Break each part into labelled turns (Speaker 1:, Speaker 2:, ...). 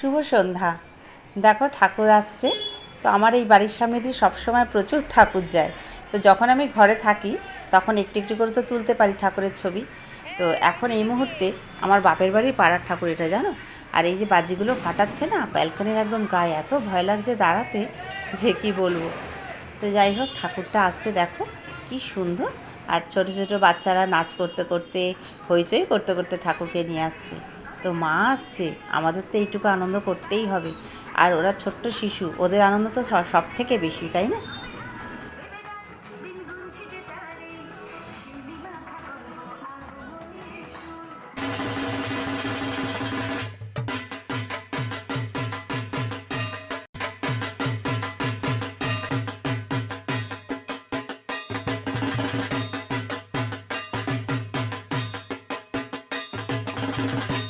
Speaker 1: শুভ সন্ধ্যা। দেখো ঠাকুর আসছে। তো আমার এই বাড়ির সামনে দিয়ে সবসময় প্রচুর ঠাকুর যায়। তো যখন আমি ঘরে থাকি, তখন একটু একটু করে তো তুলতে পারি ঠাকুরের ছবি। তো এখন এই মুহূর্তে আমার বাপের বাড়ির পাড়ার ঠাকুর এটা, জানো? আর এই যে বাজিগুলো ফাটাচ্ছে না ব্যালকনির একদম গায়ে এত ভয় লাগছে দাঁড়াতে যে কি বলব। তো যাই হোক, ঠাকুরটা আসছে, দেখো কি সুন্দর। আর ছোট ছোট বাচ্চারা নাচ করতে করতে, হইচই করতে করতে ঠাকুরকে নিয়ে আসছে। তো মা আসছে, আমাদের তো এইটুকু আনন্দ করতেই হবে। আর ওরা ছোট্ট শিশু, ওদের আনন্দ তো সব থেকে বেশি, তাই না? তো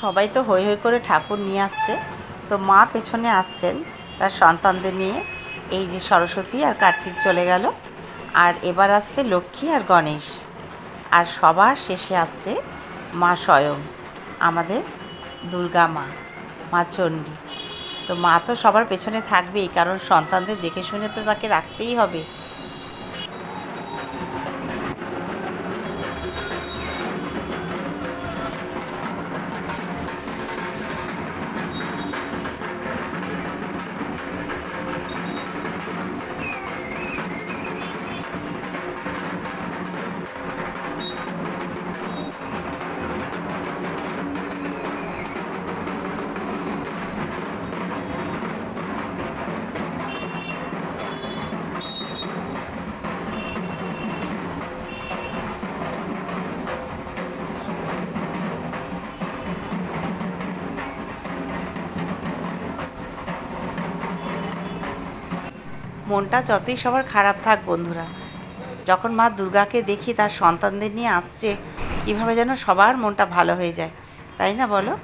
Speaker 1: সবাই তো হই হই করে ঠাকুর নিয়ে আসছে। তো মা পেছনে আসছেন তার সন্তানদের নিয়ে। এই যে সরস্বতী আর কার্তিক চলে গেল। আর এবার আসছে লক্ষ্মী আর গণেশ। আর সবার শেষে আসছে মা স্বয়ং, আমাদের দুর্গা মা মা চণ্ডী। তো মা তো সবার পেছনে থাকবেই, কারণ সন্তানদের দেখে শুনে তো তাকে রাখতেই হবে। মনটা যতই সবার খারাপ থাক, বন্ধুরা। যখন মা দুর্গাকে দেখি, তার সন্তানদের নিয়ে আসছে, কীভাবে যেন সবার মনটা ভালো হয়ে যায়। তাই না বলো?